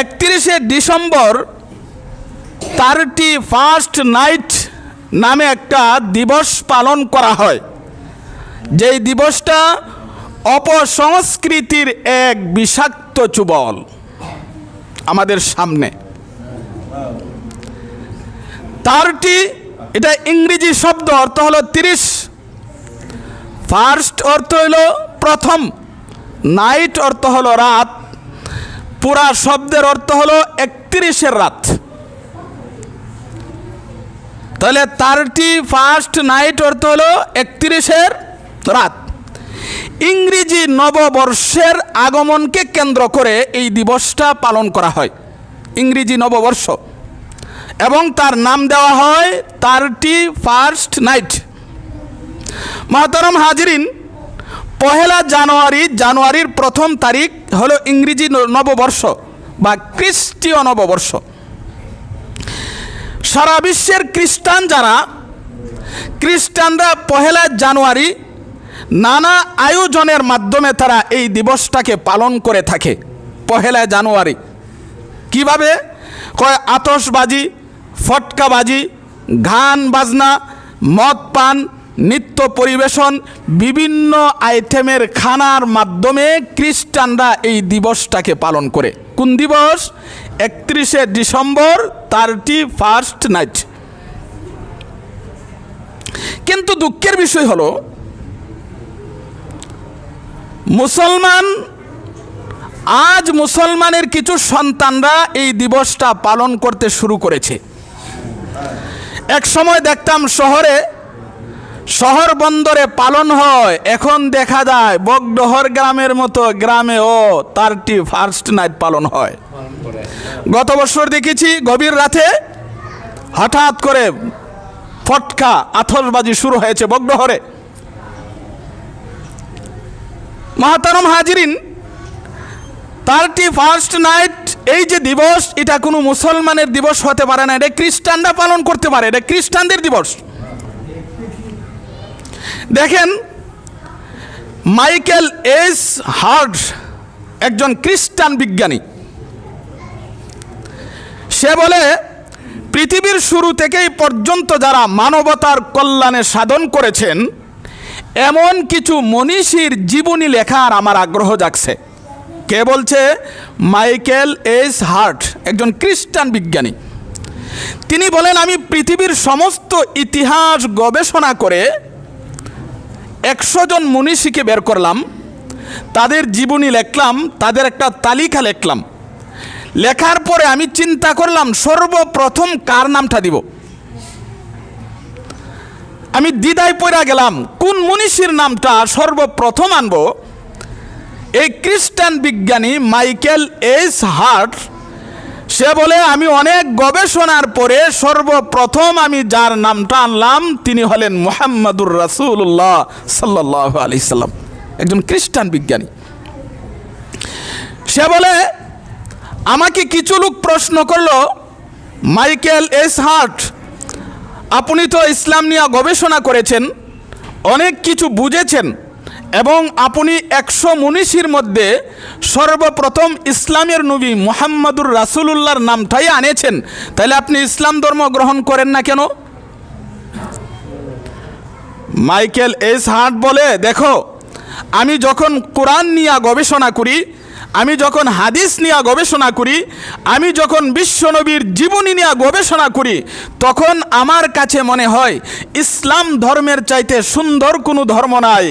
একত্রিশে December thirty first night নামে একটা দিবস পালন করা হয়। যেই দিবসটা অপসংস্কৃতির এক বিষাক্ত চুবল আমাদের সামনে। থার্টি এটা ইংরেজি শব্দ অর্থ হলো তিরিশ। ফার্স্ট অর্থ হলো প্রথম। নাইট অর্থ হলো রাত। পুরা শব্দের অর্থ হলো একত্রিশের রাত। তাহলে থার্টি ফার্স্ট নাইট অর্থ হলো একত্রিশের রাত। ইংরেজি নববর্ষের আগমনকে কেন্দ্র করে এই দিবসটা পালন করা হয়। ইংরেজি নববর্ষ। এবং তার নাম দেওয়া হয় থার্টি ফার্স্ট নাইট মহতরম হাজরিন, পহেলা জানুয়ারি, জানুয়ারির প্রথম তারিখ হলো ইংরেজি নববর্ষ বা খ্রিস্টীয় নববর্ষ। সারা বিশ্বের খ্রিস্টান যারা, খ্রিস্টানরা পহেলা জানুয়ারি নানা আয়োজনের মাধ্যমে তারা এই দিবসটাকে পালন করে থাকে, পহেলা জানুয়ারি। কীভাবে? কয় আতশবাজি, ফটকাবাজি, গান বাজনা, মদ পান নৃত্য পরিবেশন বিভিন্ন আইটেমের খানার মাধ্যমে খ্রিস্টানরা এই দিবসটাকে পালন করে। কোন দিবস? একত্রিশে ডিসেম্বর থার্টি ফার্স্ট নাইট কিন্তু দুঃখের বিষয় হলো, মুসলমান, আজ মুসলমানের কিছু সন্তানরা এই দিবসটা পালন করতে শুরু করেছে। এক সময় দেখতাম শহরে শহর বন্দরে পালন হয়, এখন দেখা যায় বগডহর গ্রামের মতো গ্রামে ও তারটি ফার্স্ট নাইট পালন হয়। গত বছর দেখেছি গভীর রাতে হঠাৎ করে ফটকা আথরবাজি শুরু হয়েছে বগডহরে। মহাতারম হাজিরিন, তারটি ফার্স্ট নাইট এই যে দিবস, এটা কোনো মুসলমানের দিবস হতে পারে না, এটা খ্রিস্টানরা পালন করতে পারে, এটা খ্রিস্টানদের দিবস। দেখেন, মাইকেল এস হার্ড একজন খ্রিস্টান বিজ্ঞানী। সে বলে, পৃথিবীর শুরু থেকেই পর্যন্ত যারা মানবতার কল্যাণে সাধন করেছেন, এমন কিছু মনীষীর জীবনী লেখার আমার আগ্রহ জাগছে। কে বলছে? মাইকেল এস হার্ট, একজন খ্রিস্টান বিজ্ঞানী। তিনি বলেন, আমি পৃথিবীর সমস্ত ইতিহাস গবেষণা করে একশো জন মনীষীকে বের করলাম, তাদের জীবনী লেখলাম, তাদের একটা তালিকা লিখলাম। লেখার পরে আমি চিন্তা করলাম, সর্বপ্রথম কার নামটা দিব? আমি দ্বিধায় পড়া গেলাম, কোন মনীষীর নামটা সর্বপ্রথম আনব? এই খ্রিস্টান বিজ্ঞানী মাইকেল এস হার্ট সে বলে, আমি অনেক গবেষণার পরে সর্বপ্রথম আমি যার নামটা আনলাম, তিনি হলেন মোহাম্মদুর রাসুল্লাহ সাল্লাহ আলি সাল্লাম, একজন খ্রিস্টান বিজ্ঞানী। সে বলে, আমাকে কিছু লোক প্রশ্ন করল, মাইকেল এস হার্ট, আপনি তো ইসলাম নিয়ে গবেষণা করেছেন, অনেক কিছু বুঝেছেন এবং আপনি একশো মনীষীর মধ্যে সর্বপ্রথম ইসলামের নবী মোহাম্মদুর রাসুলুল্লাহর নামটাই আনেছেন। তাহলে আপনি ইসলাম ধর্ম গ্রহণ করেন না কেন? মাইকেল এস হার্ট বলে, দেখো, আমি যখন কোরআন নিয়ে গবেষণা করি আমি যখন হাদিস নিয়ে গবেষণা করি, আমি যখন বিশ্বনবীর জীবনী নিয়ে গবেষণা করি, তখন আমার কাছে মনে হয়, ইসলাম ধর্মের চাইতে সুন্দর কোনো ধর্ম নাই।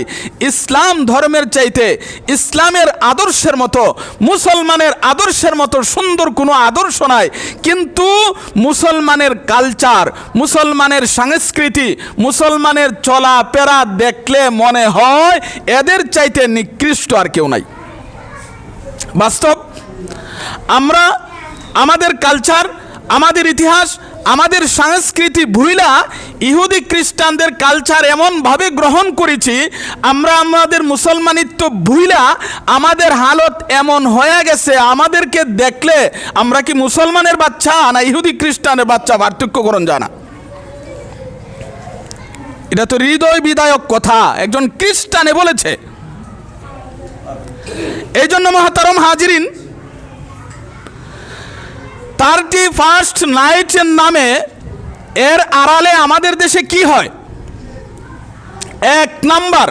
ইসলাম ধর্মের চাইতে ইসলামের আদর্শের মতো, মুসলমানের আদর্শের মতো সুন্দর কোনো আদর্শ নাই। কিন্তু মুসলমানের কালচার, মুসলমানের সংস্কৃতি, মুসলমানের চলাফেরা দেখলে মনে হয়, এদের চাইতে নিকৃষ্ট আর কেউ নাই। বাস্তব? আমরা, আমাদের কালচার আমাদের ইতিহাস, আমাদের সংস্কৃতি ভুইলা ইহুদি খ্রিস্টানদের কালচার এমনভাবে গ্রহণ করেছি, আমরা আমাদের মুসলমানিত্ব ভুইলা আমাদের হালত এমন হয়ে গেছে, আমাদেরকে দেখলে আমরা কি মুসলমানের বাচ্চা না ইহুদি খ্রিস্টানের বাচ্চা? পার্থক্য করুন জানা। এটা তো হৃদয় বিদায়ক কথা। একজন খ্রিস্টানে বলেছে এই জন্য মহাতারম হাজিরিন থার্টি ফার্স্ট নাইটের নামে এর আড়ালে আমাদের দেশে কি হয়? এক নাম্বার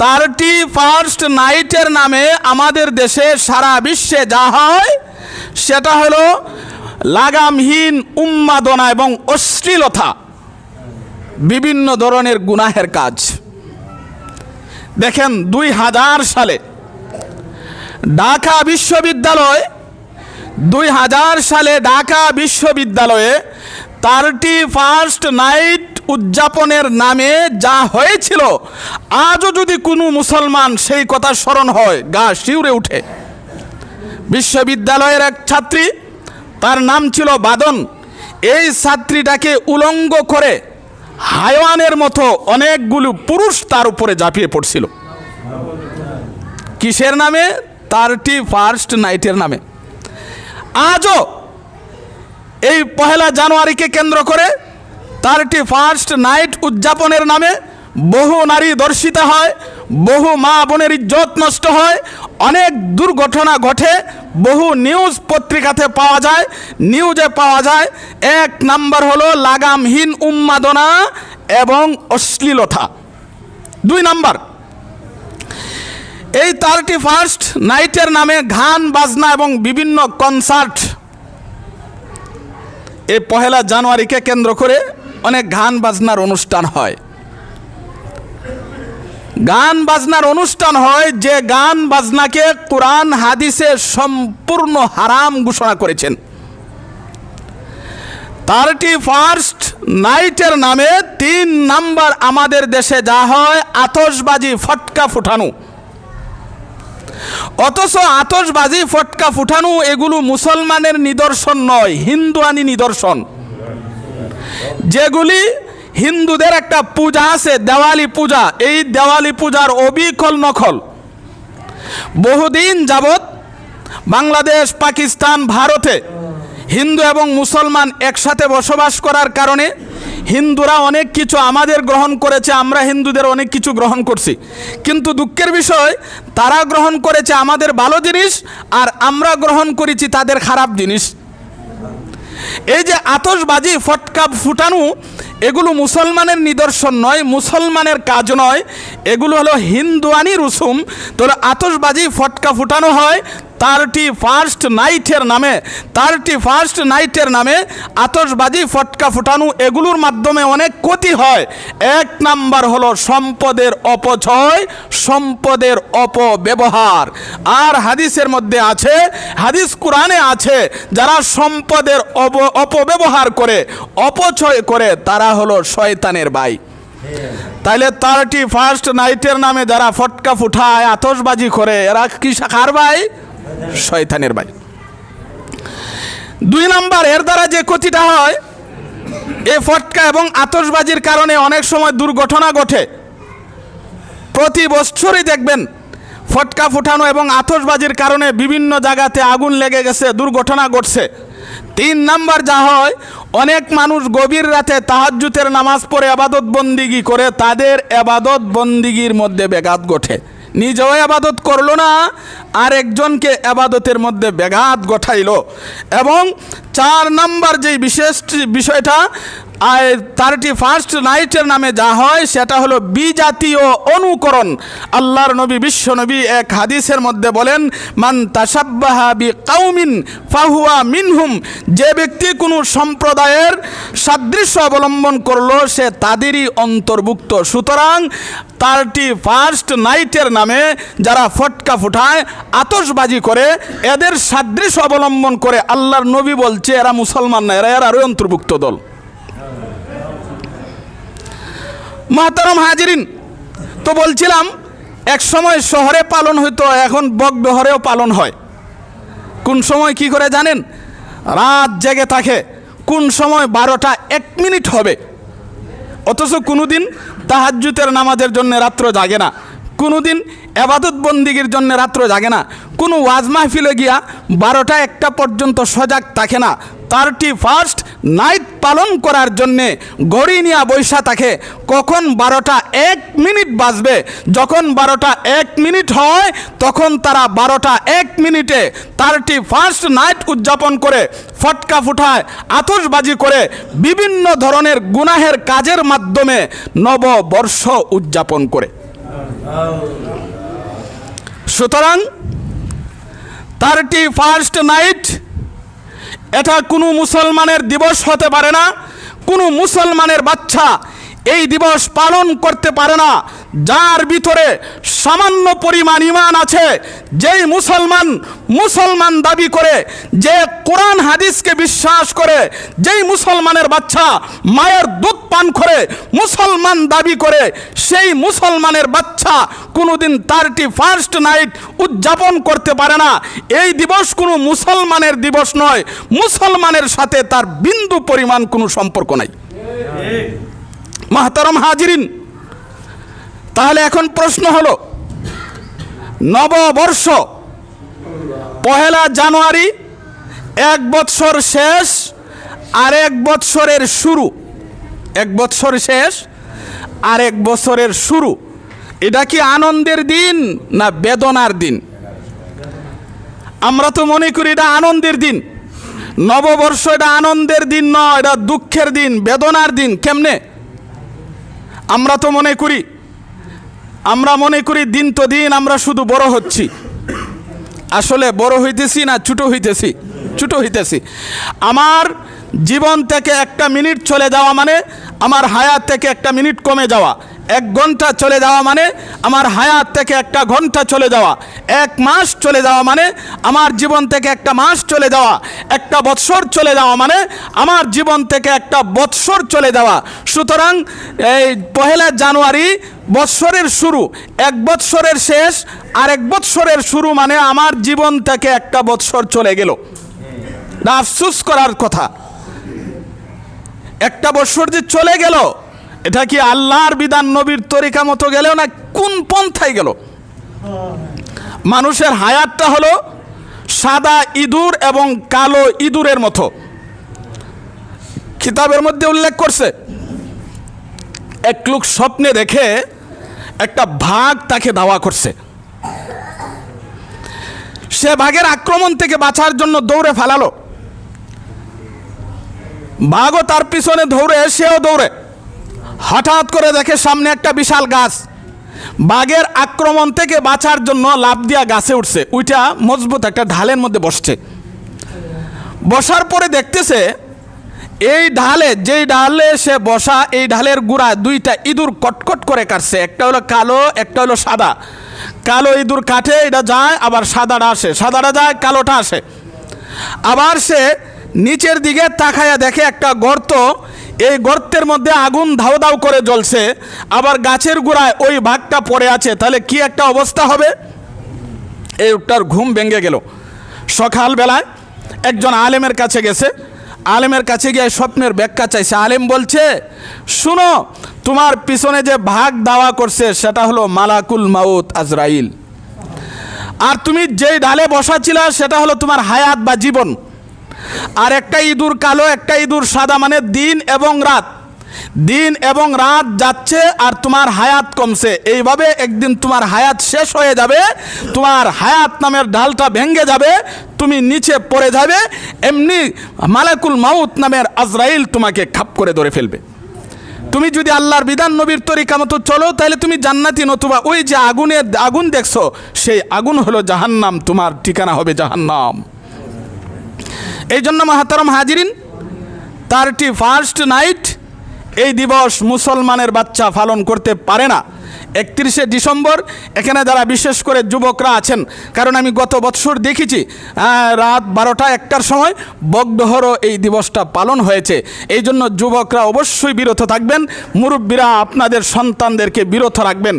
থার্টি ফার্স্ট নাইটের নামে আমাদের দেশে সারা বিশ্বে যা হয়, সেটা হলো লাগামহীন উন্মাদনা এবং অশ্লীলতা, বিভিন্ন ধরনের গুনাহের কাজ। দেখেন দুই হাজার সালে ঢাকা বিশ্ববিদ্যালয়, দুই হাজার সালে ঢাকা বিশ্ববিদ্যালয়ে থার্টি ফার্স্ট নাইট উদযাপনের নামে যা হয়েছিল, আজও যদি কোনো মুসলমান সেই কথা স্মরণ হয়, গা শিউরে উঠে। বিশ্ববিদ্যালয়ের এক ছাত্রী, তার নাম ছিল বাদন। এই ছাত্রীটাকে উলঙ্গ করে হায়ওয়ানের মতো অনেকগুলো পুরুষ তার উপরে ঝাঁপিয়ে পড়ছিল। কিসের নামে? থার্টি ফার্স্ট নাইটের নামে। আজও এই পহেলা জানুয়ারিকে কেন্দ্র করে থার্টি ফার্স্ট নাইট উদযাপনের নামে বহু নারী দর্শিতা হয়, বহু মা বোনের ইজ্জত নষ্ট হয়, অনেক দুর্ঘটনা ঘটে, বহু নিউজ পত্রিকাতে পাওয়া যায়, নিউজে পাওয়া যায়, এক নাম্বার হলো লাগামহীন উন্মাদনা এবং অশ্লীলতা। দুই নাম্বার এই থার্টি ফার্স্ট নাইটের নামে গান, বাজনা এবং বিভিন্ন কনসার্ট এই পহেলা জানুয়ারিকে কেন্দ্র করে অনেক গান, বাজনার অনুষ্ঠান হয়। গান, বাজনার অনুষ্ঠান হয় যে গান, বাজনাকে কোরআন, হাদিসে সম্পূর্ণ হারাম ঘোষণা করেছেন। থার্টি ফার্স্ট নাইটের নামে তিন নাম্বার আমাদের দেশে যা হয় আতসবাজি ফটকা ফুটানো। অথচ আতসবাজি ফটকা ফুটানো এগুলো মুসলমানের নিদর্শন নয়, হিন্দুয়ানি নিদর্শন। যেগুলি হিন্দুদের একটা পূজা আছে, দেওয়ালি পূজা। এই দেওয়ালি পূজার অবিকল নকল। বহুদিন যাবৎ বাংলাদেশ, পাকিস্তান, ভারতে হিন্দু এবং মুসলমান একসাথে বসবাস করার কারণে হিন্দুরা অনেক কিছু আমাদের গ্রহণ করেছে, আমরা হিন্দুদের অনেক কিছু গ্রহণ করছি। কিন্তু দুঃখের বিষয়, তারা গ্রহণ করেছে আমাদের ভালো জিনিস আর আমরা গ্রহণ করেছি তাদের খারাপ জিনিস। এই যে আতসবাজি ফটকা ফুটানো এগুলো মুসলমানের নিদর্শন নয়, মুসলমানের কাজ নয়। এগুলো হলো হিন্দুয়ানি রুসুম। তো আতসবাজি ফটকা ফুটানো হয়, তারটি ফার্স্ট নাইটের নামে, তারটি ফার্স্ট নাইটের নামে আতসবাজি ফটকা ফুটানো, এগুলোর মাধ্যমে অনেক ক্ষতি হয়। এক নাম্বার হলো সম্পদের অপচয়, সম্পদের অপব্যবহার। আর হাদিসের মধ্যে আছে, হাদিস কোরআনে আছে, যারা সম্পদের অপ অপব্যবহার করে, অপচয় করে, তারা হলো শয়তানের ভাই তাইলে তারটি ফার্স্ট নাইটের নামে যারা ফটকা ফুটায় আতসবাজি করে, এরা কি কার ভাই শয়তানের ভাই দুই নাম্বার, এর দ্বারা যে ক্ষতিটা হয়, এ ফটকা এবং আতসবাজির কারণে অনেক সময় দুর্ঘটনা ঘটে। প্রতি বছরই দেখবেন ফটকা ফুটানো এবং আতসবাজির কারণে বিভিন্ন জায়গাতে আগুন লেগে গেছে, দুর্ঘটনা ঘটছে। তিন নাম্বার যা হয়, অনেক মানুষ গভীর রাতে তাহাজ্জুতের নামাজ পড়ে আবাদত বন্দিগি করে, তাদের আবাদত বন্দিগির মধ্যে ব্যাঘাত ঘটে। নিজেও আবাদত করল না আর একজনকে আবাদতের মধ্যে ব্যাঘাত ঘটাইল। এবং চার নাম্বার যেই বিশেষ বিষয়টা থার্টি ফার্স্ট নাইটের নামে যা হয়, সেটা হলো বিজাতীয় অনুকরণ। আল্লাহর নবী, বিশ্ব নবী এক হাদিসের মধ্যে বলেন, মান তাসাব্বাহা বি কাউমিন ফাহুয়া মিনহুম। যে ব্যক্তি কোনো সম্প্রদায়ের সাদৃশ্য অবলম্বন করল, সে তাদেরই অন্তর্ভুক্ত। সুতরাং থার্টি ফার্স্ট নাইটের নামে যারা ফটকা ফুটায় আতসবাজি করে, এদের সাদৃশ্য অবলম্বন করে আল্লাহর নবী বলছে, এরা মুসলমান না, এরা, এর আরও অন্তর্ভুক্ত দল। মাহতারম হাজিরিন, তো বলছিলাম, এক সময় শহরে পালন হইতো, এখন বকডহরেও পালন হয়। কোন সময় কি করে জানেন? রাত জেগে থাকে, কোন সময় বারোটা এক মিনিট হবে। অথচ কোনোদিন তাহাজ্জুতের নামাজের জন্য রাত্র জাগে না, কোনোদিন এবাদত বন্দিগির জন্য রাত্র জাগে না, কোনো ওয়াজ মাহফিলে গিয়া বারোটা একটা পর্যন্ত সজাগ থাকে না থার্টি ফার্স্ট নাইট পালন করার জন্যে গড়ি নিয়ে বৈশা থাকে। কখন বারোটা এক মিনিট বাজবে, যখন বারোটা এক মিনিট হয়, তখন তারা বারোটা এক মিনিটে থার্টি ফার্স্ট নাইট উদযাপন করে, ফটকা ফুটায়, আতশবাজি করে, বিভিন্ন ধরনের গুনাহের কাজের মাধ্যমে নববর্ষ উদযাপন করে। সুতরাং থার্টি ফার্স্ট নাইট এটা কোনো মুসলমানের দিবস হতে পারে না, কোনো মুসলমানের বাচ্চা এই দিবস পালন করতে পারে না। যার ভিতরে সামান্য পরিমাণ ইমান আছে যেই মুসলমান মুসলমান দাবি করে যে কোরআন হাদিসকে বিশ্বাস করে যেই মুসলমানের বাচ্চা মায়ের দুধ পান করে মুসলমান দাবি করে সেই মুসলমানের বাচ্চা কোনোদিন থার্টি ফার্স্ট নাইট উদযাপন করতে পারে না। এই দিবস কোনো মুসলমানের দিবস নয় মুসলমানের সাথে তার বিন্দু পরিমাণ কোনো সম্পর্ক নাই। মাহতারম হাজিরিন তাহলে এখন প্রশ্ন হলো, নববর্ষ পহেলা জানুয়ারি এক বৎসর শেষ আর এক বৎসরের শুরু। এক বৎসর শেষ আর এক বছরের শুরু। এটা কি আনন্দের দিন না বেদনার দিন? আমরা তো মনে করি এটা আনন্দের দিন। নববর্ষ এটা আনন্দের দিন নয়, এটা দুঃখের দিন, বেদনার দিন, কেমনে? আমরা তো মনে করি আমরা মনে করি দিন তো দিন আমরা শুধু বড় হচ্ছি। আসলে বড় হইতেছি না, ছোটো হইতেছি ছোটো হইতেছি। আমার জীবন থেকে একটা মিনিট চলে যাওয়া মানে আমার হায়াত থেকে একটা মিনিট কমে যাওয়া। এক ঘণ্টা চলে যাওয়া মানে আমার হায়াত থেকে একটা ঘণ্টা চলে যাওয়া। এক মাস চলে যাওয়া মানে আমার জীবন থেকে একটা মাস চলে যাওয়া। একটা বৎসর চলে যাওয়া মানে আমার জীবন থেকে একটা বৎসর চলে যাওয়া। সুতরাং এই পহেলা জানুয়ারি বৎসরের শুরু, এক বৎসরের শেষ আর এক বৎসরের শুরু মানে আমার জীবন থেকে একটা বৎসর চলে গেল। না, আফসুস করার কথা। একটা বৎসর যে চলে গেল এটা কি আল্লাহর বিধান নবীর তরিকা মতো গেলেও না কোন পন্থায় গেল? মানুষের হায়াতটা হলো সাদা ইঁদুর এবং কালো ইঁদুরের মতো। কিতাবের মধ্যে উল্লেখ করছে, এক লোক স্বপ্নে দেখে একটা ভাগ তাকে দাওয়া করছে। সে বাঘের আক্রমণ থেকে বাঁচার জন্য দৌড়ে ফালালো। বাঘও তার পিছনে দৌড়ে, সেও দৌড়ে। হঠাৎ করে দেখে সামনে একটা বিশাল গাছ। বাঘের আক্রমণ থেকে বাঁচার জন্য লাভ দিয়া গাছে উঠছে। ওইটা মজবুত একটা ঢালের মধ্যে বসছে। বসার পরে দেখতেছে, এই ঢালে, যেই ঢালে সে বসা, এই ঢালের গুড়া দুইটা ইঁদুর কটকট করে কাটছে। একটা হলো কালো, একটা হলো সাদা। কালো ইঁদুর কাটে, এটা যায়, আবার সাদাটা আসে। সাদাটা যায়, কালোটা আসে। আবার সে নিচের দিকে তাকায়া দেখে একটা গর্ত এই গর্তের মধ্যে আগুন ধাও ধাও করে জ্বলছে, আবার গাছের গোড়ায় ওই ভাগটা পড়ে আছে। তাহলে কি একটা অবস্থা হবে? এই লোকটার ঘুম ভেঙে গেল। সকালবেলায় একজন আলেমের কাছে গেছে। আলেমের কাছে গিয়ে স্বপ্নের ব্যাখ্যা চাইছে। আলেম বলছে, শুনো, তোমার পিছনে যে ভাগ দাওয়া করছে, সেটা হলো মালাকুল মাউত আজরাইল। আর তুমি যেই ডালে বসা ছিল, সেটা হলো তোমার হায়াত বা জীবন। আর একটা ইঁদুর কালো, একটা ইঁদুর সাদা মানে দিন এবং রাত। দিন এবং রাত যাচ্ছে আর তোমার হায়াত কমছে। এইভাবে একদিন তোমার হায়াত শেষ হয়ে যাবে, তোমার হায়াত নামের ডালটা ভেঙে যাবে, তুমি নিচে পড়ে যাবে, এমনি মালাকুল মাউত নামের আজরাইল তোমাকে খাপ করে ধরে ফেলবে। তুমি যদি আল্লাহর বিধান নবীর তরিকা মতো চলো, তাহলে তুমি জান্নাতি নতুবা। ওই যে আগুনের, আগুন দেখছ, সেই আগুন হলো জাহান্নাম, তোমার ঠিকানা হবে জাহান্নাম। এই জন্য মাহাতারম হাজিরিন থার্টি ফার্স্ট নাইট এই দিবস মুসলমানের বাচ্চা পালন করতে পারে না। একত্রিশে ডিসেম্বর, এখানে যারা বিশেষ করে যুবকরা আছেন, কারণ আমি গত বৎসর দেখেছি রাত বারোটা একটার সময় বগডহরও এই দিবসটা পালন হয়েছে। এই জন্য যুবকরা অবশ্যই বিরত থাকবেন, মুরব্বীরা আপনাদের সন্তানদেরকে বিরত রাখবেন।